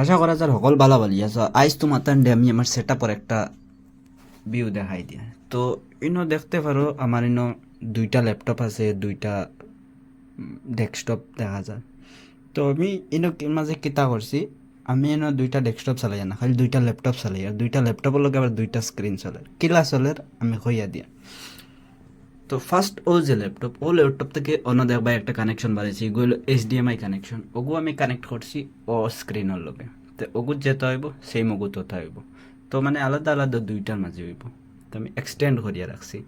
আশা করা যার সকল ভালো ভালি আছে আইস তোমার তান্ডে আমি আমার সেট একটা ভিউ দেখাই দিয়া। তো ইনো দেখতে পারো, আমার ইনো দুইটা ল্যাপটপ আছে, দুইটা ডেস্কটপ দেখা যায়। তো আমি ইনো মাঝে কিতা করছি, আমি এনো দুইটা ডেস্কটপ চালাই না খালি দুইটা ল্যাপটপ চালাই, আর দুইটা ল্যাপটপের লগে আবার দুইটা স্ক্রিন চলে। কিলা চলের আমি কইয়া দিয়া। তো ফার্স্ট ও যে ল্যাপটপ ও ল্যাপটপ থেকে অন্য দেখবা একটা কানেকশন বাড়াইছি এগুলো এইচডিএমআই কানেকশন ওগু আমি কানেক্ট করছি ও স্ক্রিনের লগে তো ওগু যেতে হইব সেই মগু তো হইব। তো মানে আলাদা আলাদা দুইটার মাঝে হইব। তো আমি এক্সটেন্ড করিয়া রাখছি।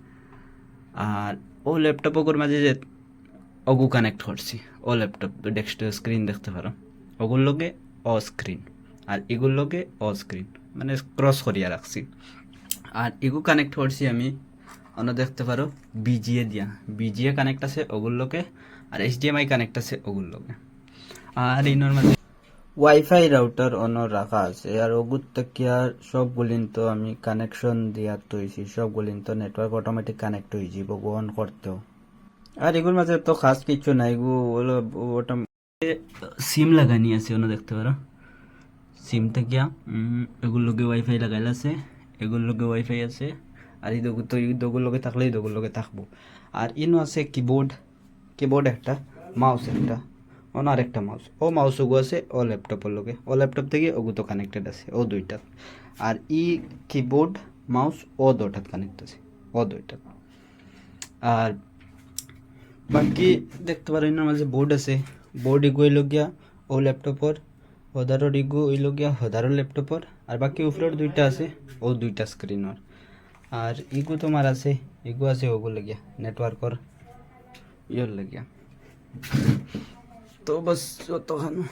আর ও ল্যাপটপ ওগুর মাঝে যে ওগু কানেক্ট করছি, ও ল্যাপটপ ডেস্কটপ স্ক্রিন দেখতে পারো। ওগুর লগে ও স্ক্রিন আর এগুর লগে ও স্ক্রিন মানে ক্রস করিয়া রাখছি। আর এগু কানেক্ট করছি আমি অন্য দেখতে পারো বিজিএ দিয়া। বিজিএ কানেক্ট আছে ওগুলোকে আর এইচডিএমআই কানেক্ট আছে ওগুলোকে। আর ইনোর মধ্যে ওয়াইফাই রাউটার অন রাখা আছে আর থেকে আর সবগুলিন তো আমি কানেকশন দিয়া তৈছি সবগুলিন তো নেটওয়ার্ক অটোমেটিক কানেক্ট হয়ে যাব অন করতেও। আর এগুলোর মাঝে তো খাস কিছু নাই গো হলো ওটা সিম লাগানি আছে অন্য দেখতে পারো। সিম থেকে এগুলোর লগে ওয়াইফাই লাগাইল আছে এগুলোর লগে ওয়াইফাই আছে। আর এই তো এই দোগুর লগে থাকলে এই দোগুর থাকব। আর ইনো আছে কিবোর্ড কিবোর্ড একটা মাউস একটা, অন আর একটা মাউস ও মাউস ওগু আছে, ও ল্যাপটপের লগে। ও ল্যাপটপ থেকে ওগু তো কানেক্টেড আছে, ও দুইটা। আর ই কিবোর্ড মাউস ও দুটাত কানেক্ট আছে, ও দুইটা আর বাকি দেখতে পারেন আমার যে বোর্ড আছে। বোর্ড ইগু হইল গিয়া ও ল্যাপটপর হদারর ইগু হইল গিয়া হদারর ল্যাপটপর আর বাকি উপরের দুইটা আছে, ও দুইটা স্ক্রিনর আর ইগু তোমার আছে ইগু আছে ওগু লাগিয়া নেটওয়ার্কর ইয়র লাগিয়া তো বস অতখানো